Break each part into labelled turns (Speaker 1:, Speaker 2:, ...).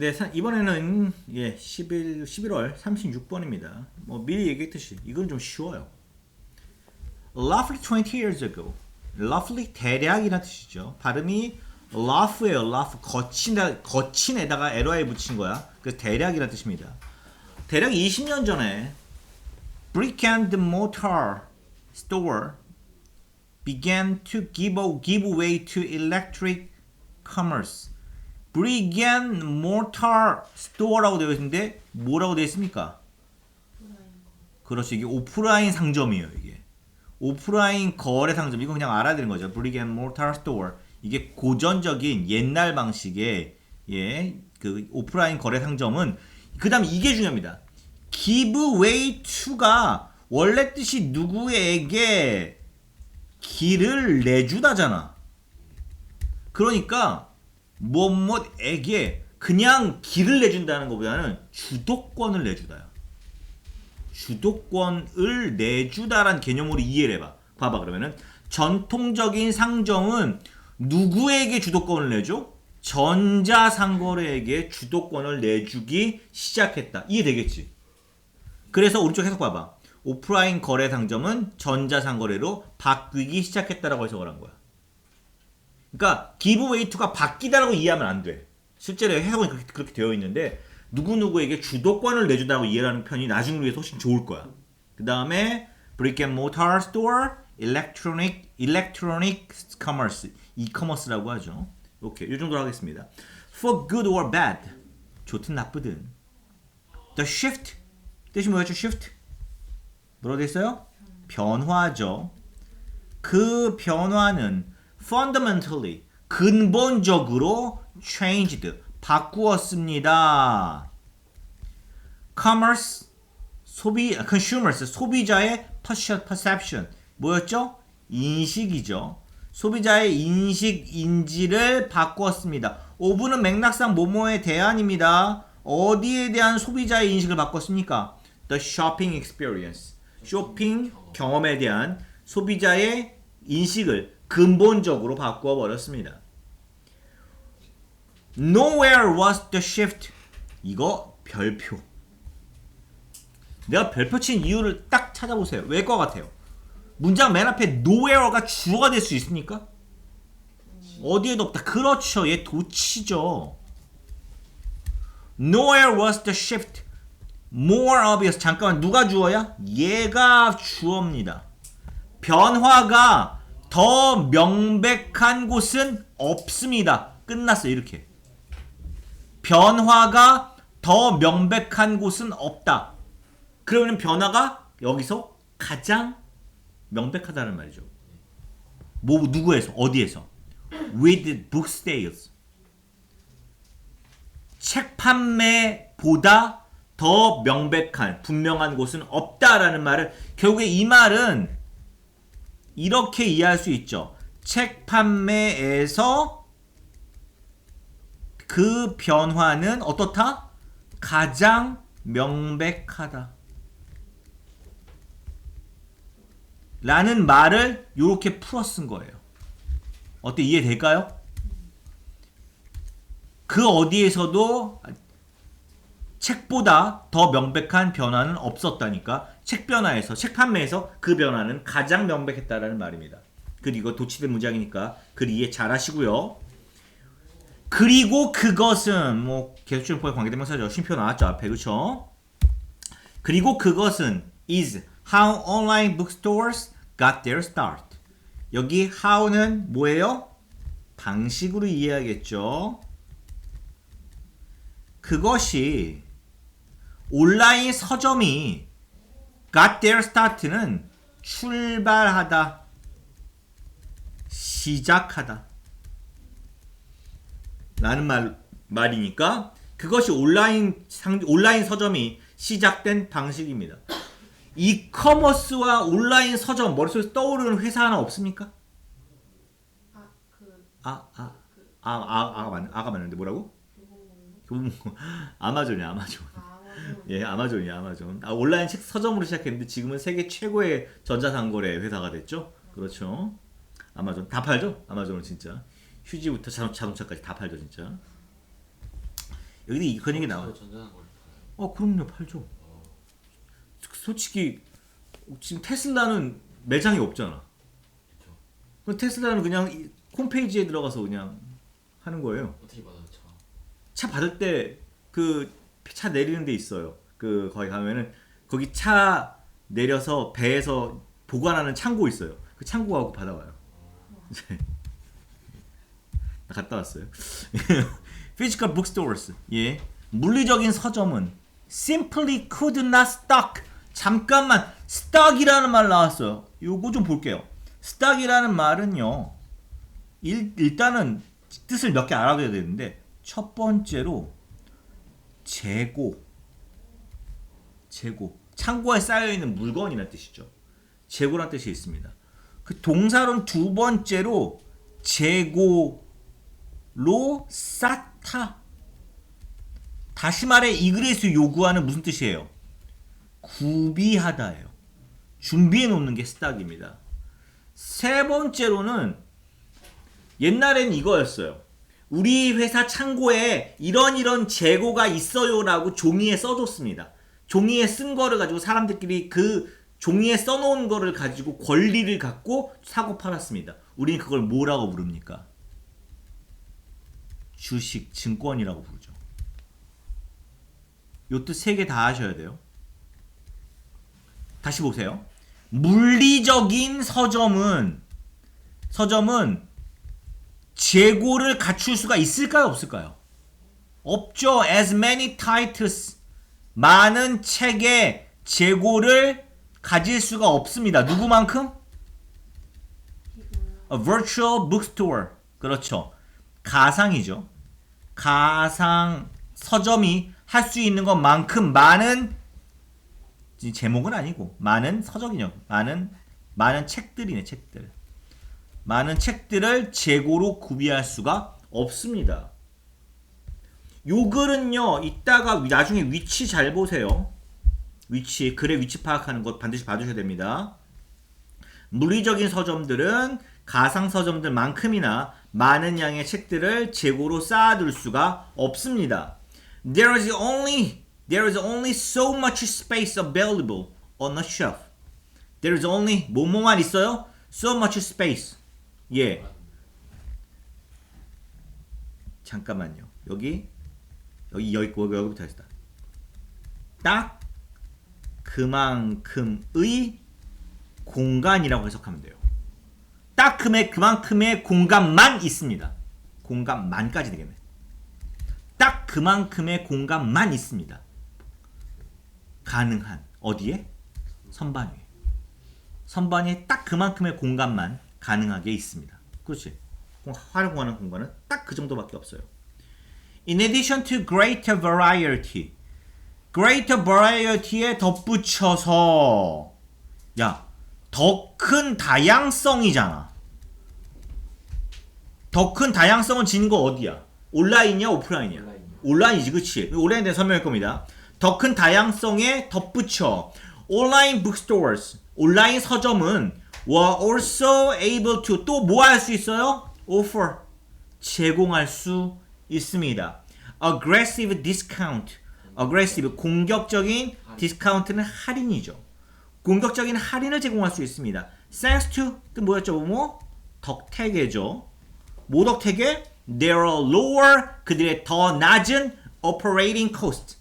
Speaker 1: 네, 사- 이번에는 예, 11, 11월 36번입니다. 뭐 미리 얘기했듯이 이건 좀 쉬워요. Roughly 20 years ago. Roughly 대략이란 뜻이죠. 발음이 rough예요. rough 거친다 거친에다가 ly 붙인 거야. 그 대략이란 뜻입니다. 대략 20년 전에 brick and mortar store began to give, give way to electric commerce. And mortar store라고 되어 있는데 뭐라고 되어 있습니까? 그렇죠. 이게 오프라인 상점이에요. 이게 오프라인 거래 상점. 이거 그냥 알아야 되는 거죠. and mortar store. 이게 고전적인 옛날 방식의 예, 그 오프라인 거래 상점은 그 다음에 이게 중요합니다. way to가 원래 뜻이 누구에게 길을 내주다잖아. 그러니까 뭐뭐에게 그냥 길을 내준다는 것보다는 주도권을 내주다요. 주도권을 내주다란 개념으로 이해를 해봐. 봐봐 그러면은 전통적인 상점은 누구에게 주도권을 내줘? 전자상거래에게 주도권을 내주기 시작했다. 이해되겠지? 그래서 오른쪽 해석 봐봐. 오프라인 거래 상점은 전자상거래로 바뀌기 시작했다라고 해석을 한 거야. 그러니까 기브웨이투가 바뀌다라고 이해하면 안 돼. 실제로 해석은 그렇게, 그렇게 되어 있는데 누구누구에게 주도권을 내준다고 이해하는 편이 나중을 위해서 훨씬 좋을 거야. 그 다음에 brick and electronic, electronic commerce, e-commerce라고 하죠. 오케이, 이 정도로 하겠습니다. For good or bad, 좋든 나쁘든. The shift, 뜻이 뭐였죠? shift? 뭐라고 돼 있어요? 변화죠. 그 변화는 fundamentally 근본적으로 changed 바꾸었습니다. commerce 소비 아, consumers 소비자의 perce- perception 뭐였죠? 인식이죠. 소비자의 인식 인지를 바꾸었습니다. 오브는 맥락상 뭐뭐에 대한입니다. 어디에 대한 소비자의 인식을 바꿨습니까? The shopping experience. 쇼핑 경험에 대한 소비자의 인식을 근본적으로 바꾸어 버렸습니다. Nowhere was the shift. 이거 별표. 내가 별표 친 이유를 딱 찾아보세요. 왜 것 같아요? 문장 맨 앞에 nowhere가 주어가 될 수 있습니까? 어디에도 없다. 그렇죠. 얘 도치죠. Nowhere was the shift. More obvious. 잠깐만 누가 주어야? 얘가 주어입니다. 변화가 더 명백한 곳은 없습니다. 끝났어 이렇게. 변화가 더 명백한 곳은 없다. 그러면 변화가 여기서 가장 명백하다는 말이죠. 뭐 누구에서 어디에서? With book sales. 책 판매보다 더 명백한 분명한 곳은 없다라는 말을 결국에 이 말은 이렇게 이해할 수 있죠. 책 판매에서 그 변화는 어떻다? 가장 명백하다. 라는 말을 이렇게 풀어 쓴 거예요. 어때 이해될까요? 그 어디에서도 책보다 더 명백한 변화는 없었다니까 책 변화에서 책 판매에서 그 변화는 가장 명백했다라는 말입니다. 그리고 도치된 문장이니까 그 이해 잘 하시고요. 그리고 그것은 뭐 계속적인 관계대명사죠. 쉼표 나왔죠 앞에 그렇죠? 그리고 그것은 is how online bookstores got their start. 여기 how는 뭐예요? 방식으로 이해하겠죠. 그것이 온라인 서점이 got their start는 출발하다, 시작하다. 라는 말, 말이니까 그것이 온라인 상, 온라인 서점이 시작된 방식입니다. 이커머스와 온라인 서점 머릿속에 떠오르는 회사 하나 없습니까?
Speaker 2: 아, 그
Speaker 1: 아, 아, 아, 아, 아가 맞는데 뭐라고? 아마존이야, 아마존.
Speaker 2: 아마존
Speaker 1: 예, 아마존이야, 아마존. 아, 온라인 책 서점으로 시작했는데 지금은 세계 최고의 전자상거래 회사가 됐죠? 그렇죠. 아마존 다 팔죠? 아마존은 진짜 휴지부터 자동, 자동차까지 다 팔죠, 진짜. 여기 이 그런 얘기 나와요.
Speaker 3: 걸 팔아요.
Speaker 1: 어 그럼요 팔죠. 솔직히 지금 테슬라는 매장이 없잖아. 그럼 테슬라는 그냥 이 홈페이지에 들어가서 그냥 하는 거예요.
Speaker 3: 어떻게 받아요, 차?
Speaker 1: 차 받을 때 그 차 내리는 데 있어요. 그 거기 가면은 거기 차 내려서 배에서 보관하는 창고 있어요. 그 창고 가고 받아와요. 이제 나 갔다 왔어요. Physical bookstores. 예. 물리적인 서점은 simply could not stock. 잠깐만 stock이라는 말 나왔어요. 요거 좀 볼게요. stock이라는 말은요. 일, 일단은 뜻을 몇 개 알아둬야 되는데 첫 번째로 재고 재고 창고에 쌓여 있는 물건이라는 뜻이죠. 재고란 뜻이 있습니다. 그 동사로는 두 번째로 재고로 쌓다. 다시 말해 이 글에서 요구하는 무슨 뜻이에요? 구비하다예요. 준비해 놓는 게 스탁입니다. 세 번째로는 옛날엔 이거였어요. 우리 회사 창고에 이런 이런 재고가 있어요라고 종이에 써줬습니다. 종이에 쓴 거를 가지고 사람들끼리 그 종이에 써놓은 거를 가지고 권리를 갖고 사고 팔았습니다. 우리는 그걸 뭐라고 부릅니까? 주식, 증권이라고 부르죠. 요뜻 세 개 다 하셔야 돼요. 다시 보세요. 물리적인 서점은 서점은 재고를 갖출 수가 있을까요, 없을까요? 없죠. As many titles 많은 책의 재고를 가질 수가 없습니다. 누구만큼? A virtual bookstore. 그렇죠. 가상이죠. 가상 서점이 할 수 있는 것만큼 많은 이 제목은 아니고 많은 서적이요. 많은 많은 책들이네, 책들. 많은 책들을 재고로 구비할 수가 없습니다. 요 글은요, 이따가 나중에 위치 잘 보세요. 위치, 글의 위치 파악하는 것 반드시 봐주셔야 됩니다. 물리적인 서점들은 가상 서점들만큼이나 많은 양의 책들을 재고로 쌓아둘 수가 없습니다. There is only there is only so much space available on a shelf. There is only 뭐뭐만 있어요? So much space. 예. 잠깐만요. 여기 여기 여기 여기 여기부터 했다. 딱 그만큼의 공간이라고 해석하면 돼요. 딱 그만큼의 그만큼의 공간만 있습니다. 공간만까지 되겠네. 딱 그만큼의 공간만 있습니다. 가능한 어디에? 선반 위에. 선반 위에 딱 그만큼의 공간만 가능하게 있습니다. 그렇지. 활용하는 공간은 딱 그 정도밖에 없어요. In addition to greater variety, greater variety에 덧붙여서 야, 더 큰 다양성이잖아. 더 큰 다양성은 지닌 거 어디야? 온라인이야, 오프라인이야?
Speaker 3: 온라인이요.
Speaker 1: 온라인 이지, 그치? 온라인에 대해 설명할 겁니다. 더 큰 다양성에 덧붙여 온라인 bookstores, 온라인 서점은 were also able to 또 뭐 할 수 있어요? offer, 제공할 수 있습니다. aggressive discount, aggressive 공격적인 디스카운트는 할인이죠. 공격적인 할인을 제공할 수 있습니다. thanks to 또 뭐였죠? 뭐 덕택이죠. 뭐 덕택에 there are lower 그들의 더 낮은 operating cost.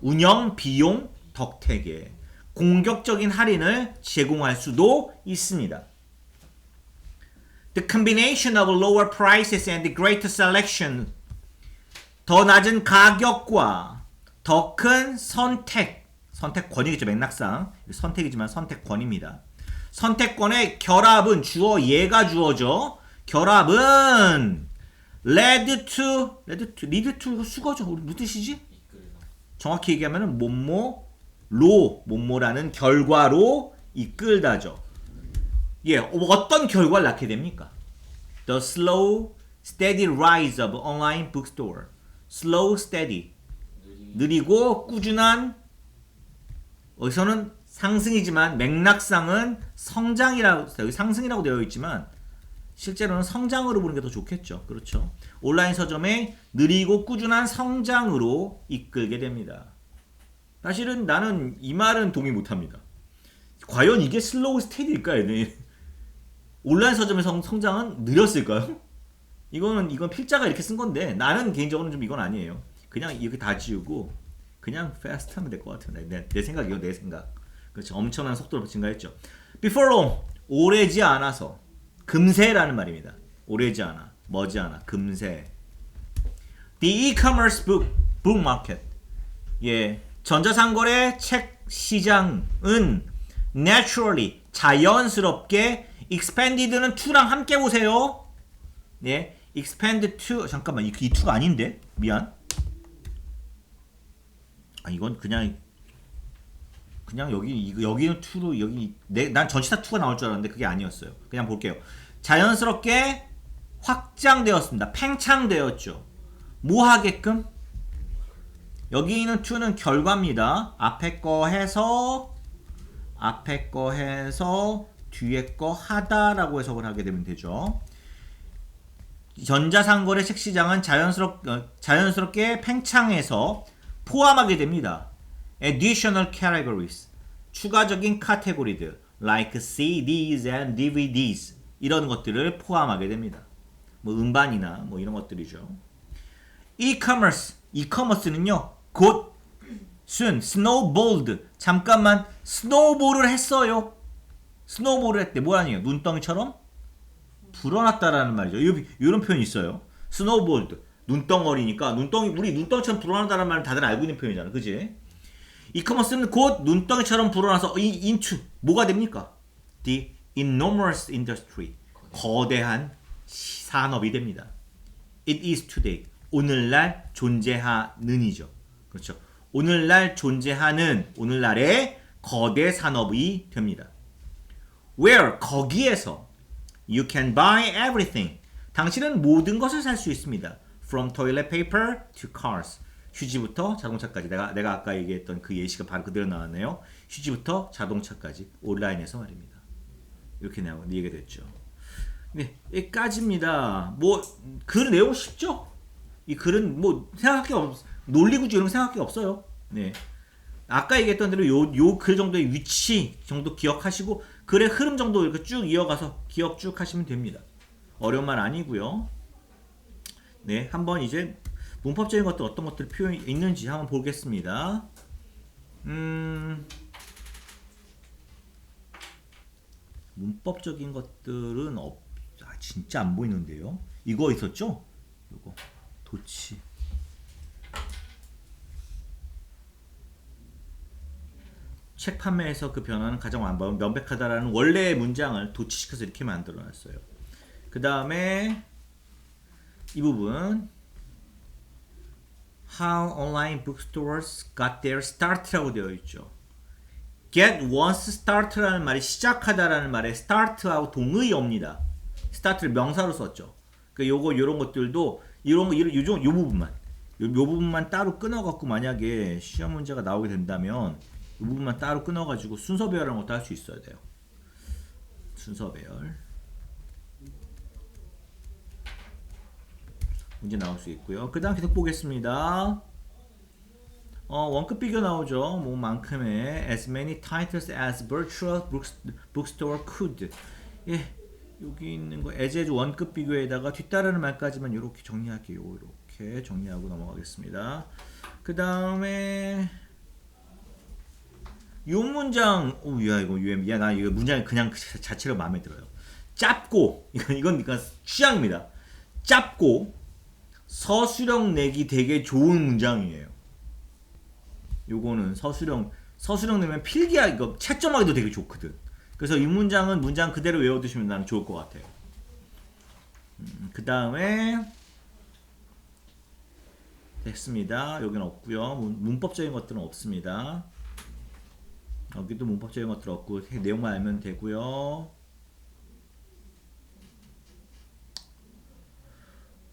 Speaker 3: 운영
Speaker 1: 비용 덕택에 공격적인 할인을 제공할 수도 있습니다. The combination of lower prices and greater selection 더 낮은 가격과 더 큰 선택 선택권이겠죠 맥락상 선택이지만 선택권입니다. 선택권의 결합은 주어 얘가 주어죠. 결합은 led to led to lead to 수거죠. 무슨 뜻이지? 정확히 얘기하면은 뭐뭐 로 뭐뭐라는 결과로 이끌다죠. 예, 어떤 결과를 낳게 됩니까? The slow, steady rise of online bookstore. Slow, steady.
Speaker 3: 느리.
Speaker 1: 느리고 꾸준한 어디서는 상승이지만 맥락상은 성장이라고 여기 상승이라고 되어 있지만 실제로는 성장으로 보는 게 더 좋겠죠. 그렇죠. 온라인 서점의 느리고 꾸준한 성장으로 이끌게 됩니다. 사실은 나는 이 말은 동의 못합니다. 과연 이게 슬로우 스테디일까요? 네. 온라인 서점의 성, 성장은 느렸을까요? 이거는 이건 필자가 이렇게 쓴 건데 나는 개인적으로는 좀 이건 아니에요. 그냥 이렇게 다 지우고 그냥 fast 하면 될 것 같아요. 내, 내 생각이요, 내 생각. 그렇죠. 엄청난 속도로 증가했죠. Before long, 오래지 않아서 금세라는 말입니다. 오래지 않아, 머지 않아, 금세. The e-commerce book, book market. 예, 전자상거래 책 시장은 naturally 자연스럽게 expanded는 to랑 함께 보세요. 예, expand to 잠깐만 이, 이 to가 아닌데 미안. 아 이건 그냥 그냥 여기 이거 여기는 to로 여기 내 난 전치사 to가 나올 줄 알았는데 그게 아니었어요. 그냥 볼게요. 자연스럽게 확장되었습니다. 팽창되었죠. 뭐 하게끔? 여기 있는 to는 결과입니다. 앞에 거 해서 앞에 거 해서 뒤에 거 하다라고 해석을 하게 되면 되죠. 전자상거래 책 시장은 자연스럽, 어, 자연스럽게 팽창해서 포함하게 됩니다. Additional categories 추가적인 카테고리들 like CDs and DVDs 이런 것들을 포함하게 됩니다. 뭐 음반이나 뭐 이런 것들이죠. e-commerce e-commerce는요 곧순 snowballed 잠깐만 스노우볼을 했어요. 스노우볼을 했대 뭐라니요? 눈덩이처럼 불어났다라는 말이죠. 이- 이런 표현이 있어요. 스노우볼드 눈덩어리니까 눈덩이 우리 눈덩이처럼 불어난다는 말은 다들 알고 있는 표현이잖아, 그지? 이커머스는 곧 눈덩이처럼 불어나서 이 인추 뭐가 됩니까? The enormous industry 거대한 시- 산업이 됩니다. It is today 오늘날 존재하는이죠. 그렇죠. 오늘날 존재하는 오늘날의 거대 산업이 됩니다. Where 거기에서 You can buy everything. 당신은 모든 것을 살 수 있습니다. From toilet paper to cars. 휴지부터 자동차까지. 내가 내가 아까 얘기했던 그 예시가 바로 그대로 나왔네요. 휴지부터 자동차까지 온라인에서 말입니다. 이렇게 나오 얘기가 됐죠. 네, 여기까지입니다. 뭐 글 내용 쉽죠? 이 글은 뭐 생각할 게 없, 논리 구조 이런 거 생각할 게 없어요. 네. 아까 얘기했던 대로 요요글 정도의 위치 정도 기억하시고 글의 흐름 정도 이렇게 쭉 이어가서 기억 쭉 하시면 됩니다. 어려운 말 아니고요. 네, 한번 이제 문법적인 것들 어떤 것들 표현이 있는지 한번 보겠습니다. 음, 문법적인 것들은 없, 아, 진짜 안 보이는데요. 이거 있었죠? 이거 도치. 책 판매에서 그 변화는 가장 완- 명백하다라는 원래의 문장을 도치시켜서 이렇게 만들어 놨어요. 그 다음에 이 부분 How online bookstores got their start라고 되어 있죠. Get once start라는 말이 시작하다라는 말에 start하고 동의어입니다. start를 명사로 썼죠. 그 요거 요런 것들도 이런 거 이런 요정 요 부분만 요, 요 부분만 따로 끊어 갖고 만약에 시험 문제가 나오게 된다면 이 부분만 따로 끊어가지고 순서 배열하는 것도 할 수 있어야 돼요. 순서 배열. 문제 나올 수 있고요. 그 다음 계속 보겠습니다. 어, 원급 비교 나오죠. 뭐만큼의 as many titles as virtual books- bookstore could. 예, 여기 있는 거 as as 원급 비교에다가 뒤따르는 말까지만 이렇게 정리할게요. 이렇게 정리하고 넘어가겠습니다. 그 다음에 요 문장, 오, 야 이거 유 야, 나 이거 문장 그냥 그 자체가 마음에 들어요. 짧고 이건 이건 그러니까 취향입니다. 짧고 서술형 내기 되게 좋은 문장이에요. 요거는 서술형 서술형 내면 필기하 이거 채점하기도 되게 좋거든. 그래서 이 문장은 문장 그대로 외워두시면 나는 좋을 것 같아요. 음, 그 다음에 됐습니다. 여기는 없고요. 문, 문법적인 것들은 없습니다. 여기도 문법적인 것들 없고 내용만 알면 되고요.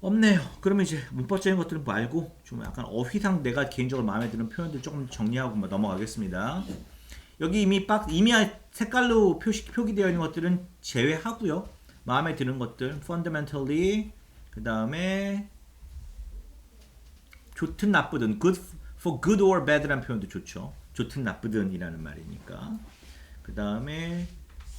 Speaker 1: 없네요. 그러면 이제 문법적인 것들 은 말고 좀 약간 어휘상 내가 개인적으로 마음에 드는 표현들 조금 정리하고 뭐 넘어가겠습니다. 여기 이미 빡 이미 색깔로 표시 표기되어 있는 것들은 제외하고요. 마음에 드는 것들 fundamentally 그 다음에 좋든 나쁘든 good for good or bad라는 표현도 좋죠. 좋든 나쁘든이라는 말이니까. 그 다음에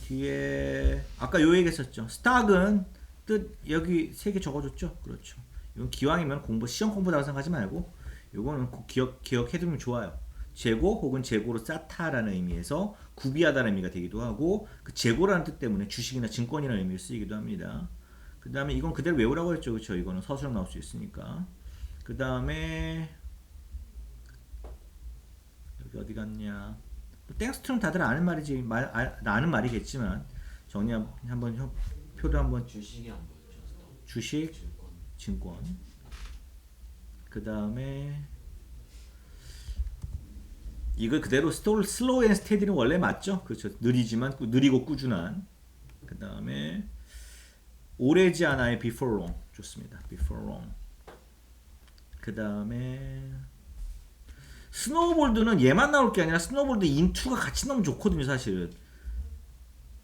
Speaker 1: 뒤에 아까 요 얘기했었죠. 스탁은 뜻 여기 세 개 적어줬죠. 그렇죠. 이건 기왕이면 공부 시험 공부다고 생각하지 말고 요거는 꼭 기억 기억해두면 좋아요. 재고 혹은 재고로 쌓다라는 의미에서 구비하다는 의미가 되기도 하고 그 재고라는 뜻 때문에 주식이나 증권이라는 의미로 쓰이기도 합니다. 그 다음에 이건 그대로 외우라고 했죠. 그렇죠. 이거는 서술형 나올 수 있으니까. 그 다음에 여기 어디 갔냐? 땡스트는 다들 아는 말이지 말 아, 아는 말이겠지만 정리 한- 한번 형- 표도 한번
Speaker 3: 주식이 안 보였죠.
Speaker 1: 주식
Speaker 3: 증권.
Speaker 1: 증권 그 다음에 이거 그대로 스톨 슬로우 앤 스테디는 원래 맞죠? 그렇죠 느리지만 꾸- 느리고 꾸준한 그 다음에 오래지 않아의 before long 좋습니다 before long 그 다음에 스노우볼드는 얘만 나올 게 아니라 스노우볼드 인투가 같이 나오면 좋거든요 사실은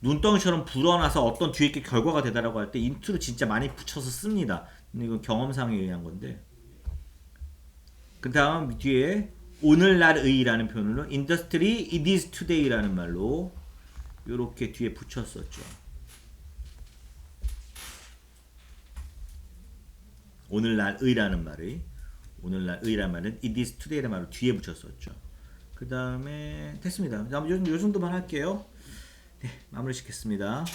Speaker 1: 눈덩이처럼 불어나서 어떤 뒤에 게 결과가 되다라고 할 때 인투를 진짜 많이 붙여서 씁니다. 근데 이건 경험상에 의한 건데. 그 다음 뒤에 오늘날의라는 표현으로 industry it is today라는 말로 이렇게 뒤에 붙였었죠. 오늘날의라는 말이 오늘날의라는 말은 it is today라는 말로 뒤에 붙였었죠. 그 다음에 됐습니다. 요, 요 정도만 할게요. 네, 마무리 짓겠습니다.